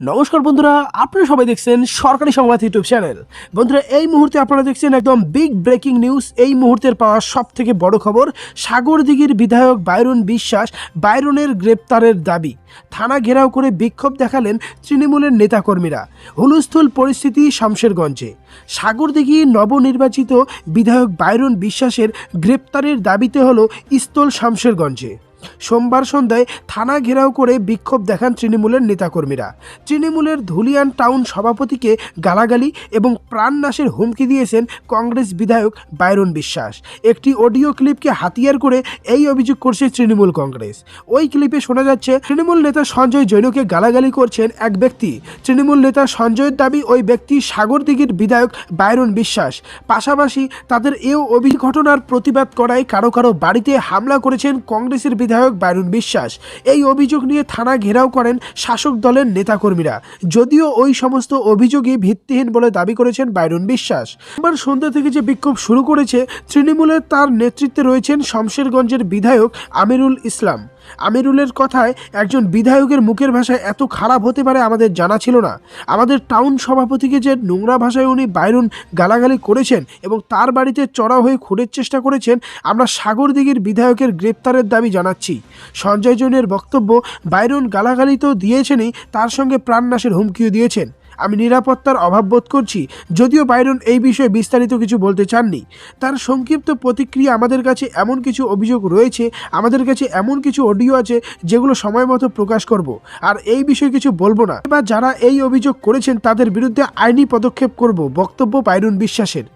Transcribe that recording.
নমস্কার বন্ধুরা, আপনারা সবাই দেখছেন সরকারি সংবাদ ইউটিউব চ্যানেল। বন্ধুরা, এই মুহূর্তে আপনারা দেখছেন একদম বিগ ব্রেকিং নিউজ এই মুহূর্তের পাওয়া সব থেকে বড় খবর সাগরদিঘির বিধায়ক বাইরন বিশ্বাস, বাইরনের গ্রেপ্তারের দাবি। থানা ঘেরাও করে বিক্ষোভ দেখালেন তৃণমূলের নেতাকর্মীরা। হুলস্থুল পরিস্থিতি শামশেরগঞ্জে। সাগরদিঘি নবনির্বাচিত বিধায়ক বাইরন বিশ্বাসের গ্রেপ্তারের দাবিতে হলো ইস্তল শামশেরগঞ্জে। সোমবার সন্ধ্যায় থানা ঘেরাও করে বিক্ষোভ দেখান তৃণমূলের নেতাকর্মীরা। তৃণমূলের ধুলিয়ান টাউন সভাপতিকে গালাগালি এবং প্রাণনাশের হুমকি দিয়েছেন কংগ্রেস বিধায়ক বাইরন বিশ্বাস। একটি অডিও ক্লিপকে হাতিয়ার করে এই অভিযোগ করছে তৃণমূল কংগ্রেস। ওই ক্লিপে শোনা যাচ্ছে, তৃণমূল নেতা সঞ্জয় জৈনকে গালাগালি করছেন এক ব্যক্তি। তৃণমূল নেতা সঞ্জয়ের দাবি ওই ব্যক্তি সাগরদিঘির বিধায়ক বাইরন বিশ্বাস। পাশাপাশি তাদের এও অভিযোগ ঘটনার প্রতিবাদ করায় কারও কারও বাড়িতে হামলা করেছেন কংগ্রেসের বিধায়ক বাইরন বিশ্বাস। এই অভিযোগ নিয়ে থানা ঘেরাও করেন শাসক দলের নেতাকর্মীরা। যদিও ওই সমস্ত অভিযোগই ভিত্তিহীন বলে দাবি করেছেন বাইরন বিশ্বাস। এবার সন্ধ্যা থেকে যে বিক্ষোভ শুরু করেছে তৃণমূলের তার নেতৃত্বে রয়েছেন শমশেরগঞ্জের বিধায়ক আমিরুল ইসলাম। আমিরুলের কথায় একজন বিধায়কের মুখের ভাষায় এত খারাপ হতে পারে আমাদের জানা ছিল না। আমাদের টাউন সভাপতিকে যে নোংরা ভাষায় উনি বাইরুন গালাগালি করেছেন এবং তার বাড়িতে চড়া হয়ে খুঁড়ের চেষ্টা করেছেন, আমরা সাগরদিঘির বিধায়কের গ্রেপ্তারের দাবি জানাচ্ছি। সঞ্জয় জৈনের বক্তব্য বাইরন গালাগালি তো দিয়েছেনই, তার সঙ্গে প্রাণনাশের হুমকিও দিয়েছেন। আমি নিরাপত্তার অভাব বোধ করছি, যদিও বাইরন এই বিষয়ে বিস্তারিত কিছু বলতে চাননি। তার সংক্ষিপ্ত প্রতিক্রিয়া আমাদের কাছে এমন কিছু অভিযোগ রয়েছে, আমাদের কাছে এমন কিছু অডিও আছে যেগুলো সময় মতো প্রকাশ করব। আর এই বিষয়ে কিছু বলব না। বা যারা এই অভিযোগ করেছেন, তাদের বিরুদ্ধে আইনি পদক্ষেপ করব, বক্তব্য বাইরন বিশ্বাসের।